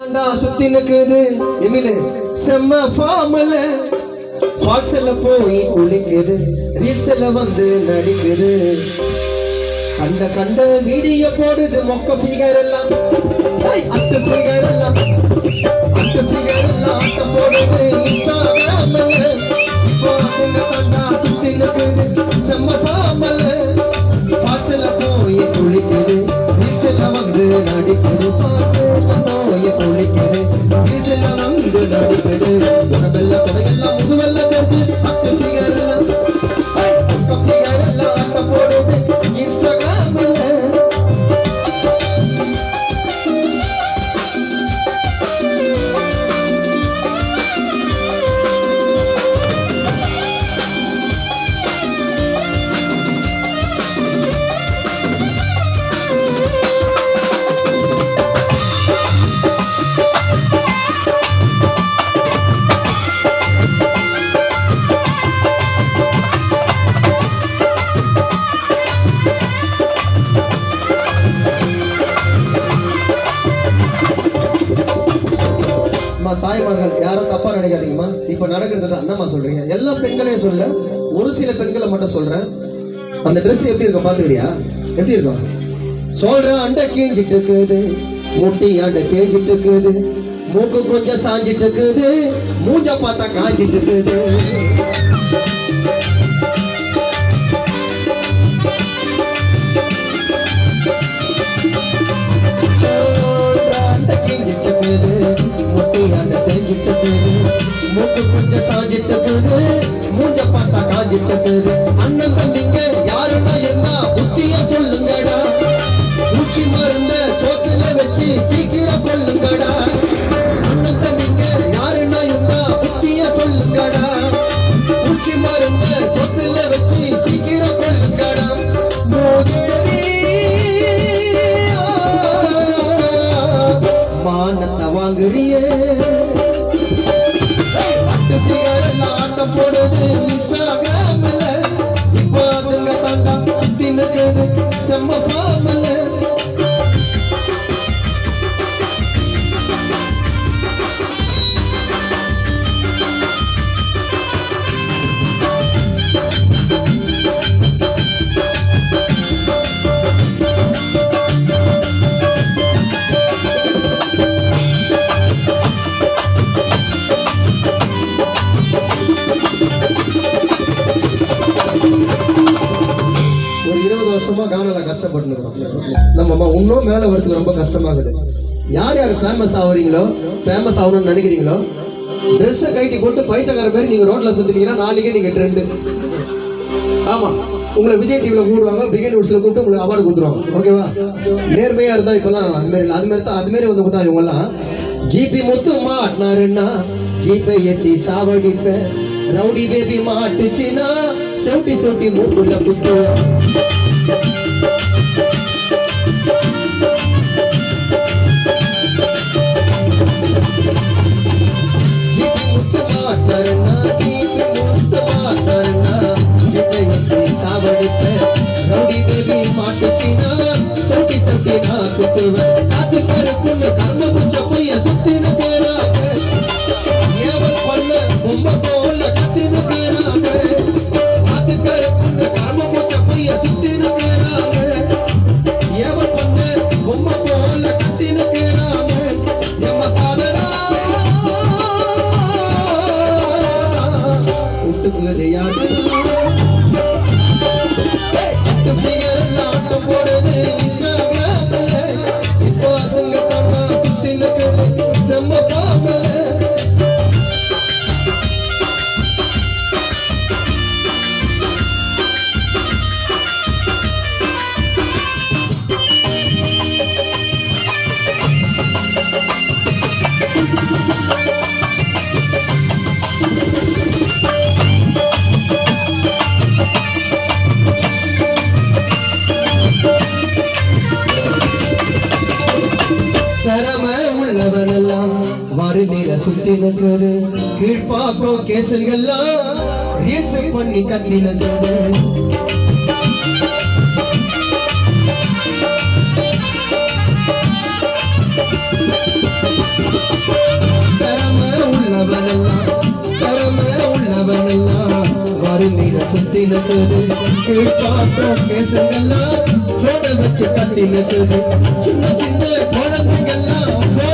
தாண்டா சுத்தி நிக்குது. எமிலே செம்ம ஃபார்மல வாட்ஸ்அப்ல போய் குளிக்குது ரீல்ஸ் எல்லாம் வந்து நடிக்குது. கண்ட கண்ட வீடியோ போடுது. மொக்க ஃபிகர் எல்லாம். அட்டு ஃபிகர் எல்லாம். அட்டு ஃபிகர் எல்லாம் ஆட்டம் போடுது. இன்ஸ்டாகிராம்ல இப்போ அதுங்க தாண்டா சுத்தி நிக்குது. செம்ம ஃபார்மல வாட்ஸ்அப்ல போய் குளிக்குது ரீல்ஸ் எல்லாம் வந்து நடிக்குது. வாட்ஸ்அப்ல போய் குளிக்குது ரீல்ஸ்ல வந்து நடிக்குது உடம்பெல்ல தொடையெல்லாம் முதுவெல்ல தாய்மார்கள் யாரும் தப்பா நினைக்காதீங்கம்மா. இப்ப நடக்கிறது தான் என்னம்மா சொல்றீங்க. எல்லா பெண்களையும் சொல்ல ஒரு சில பெண்களை மட்டும் சொல்றேன். அந்த ட்ரெஸ் எப்படி இருக்கும் பாத்துக்கிறியா? எப்படி இருக்கும்? சொல்றேன் அண்டை கீஞ்சிட்டு இருக்குது. முட்டி அண்டை தேஞ்சிட்டு இருக்குது. மூக்கு கொஞ்சம் சாஞ்சிட்டு இருக்குது. மூஞ்ச பார்த்தா காஞ்சிட்டு இருக்குது. மானத்தை கஷ்டப்பட்டுருக்கிறோம் நம்ம இன்னும் மேலே வரதுக்கு ரொம்ப கஷ்டமாகுது. யார் யார் ஃபேமஸ் ஆகுறீங்களோ ஃபேமஸ் ஆகணும்னு நினைக்கிறீங்களோ ட்ரெஸ்ஸை கைட்டி போட்டு பைத்தக்கார பேர் நீங்கள் ரோட்டில் சுற்றினீங்கன்னா நாளைக்கே நீங்கள் ட்ரெண்டு ஆமாம் உங்களை விஜய் டிவியில் கூடுவாங்க பிகன் உட்ஸ்ல கூப்பிட்டு உங்களுக்கு அவார்டு கொடுத்துருவாங்க. ஓகேவா நேர்மையாக இருந்தால் இப்போலாம் அதுமாரி இல்லை. அதுமாரி தான் அது மாதிரி வந்து கொடுத்தா இவங்க ஜிபி முத்து மாட்டினாருன்னா ஜிபே ஏத்தி சாவடிப்பேன். ரவுடி பேபி மாட்டுச்சுன்னா செவட்டி செவட்டி மூக்குள்ள குத்துவேன். ஜிபி முத்து மாட்டினாருன்னா ஜிபி முத்து மாட்டினாருன்னா ஜிபே ஏத்தி சாவடிப்பேன் ரவுடி விட்டுக்குது யாரு போடுது. அருமையில சுத்தி நக்குது கீழ்பாக்கம் கேசல்கள்லாம் ரீசு பண்ணி கத்தி நக்குது திறமை சின்ன சின்ன குழந்தைகள்லாம்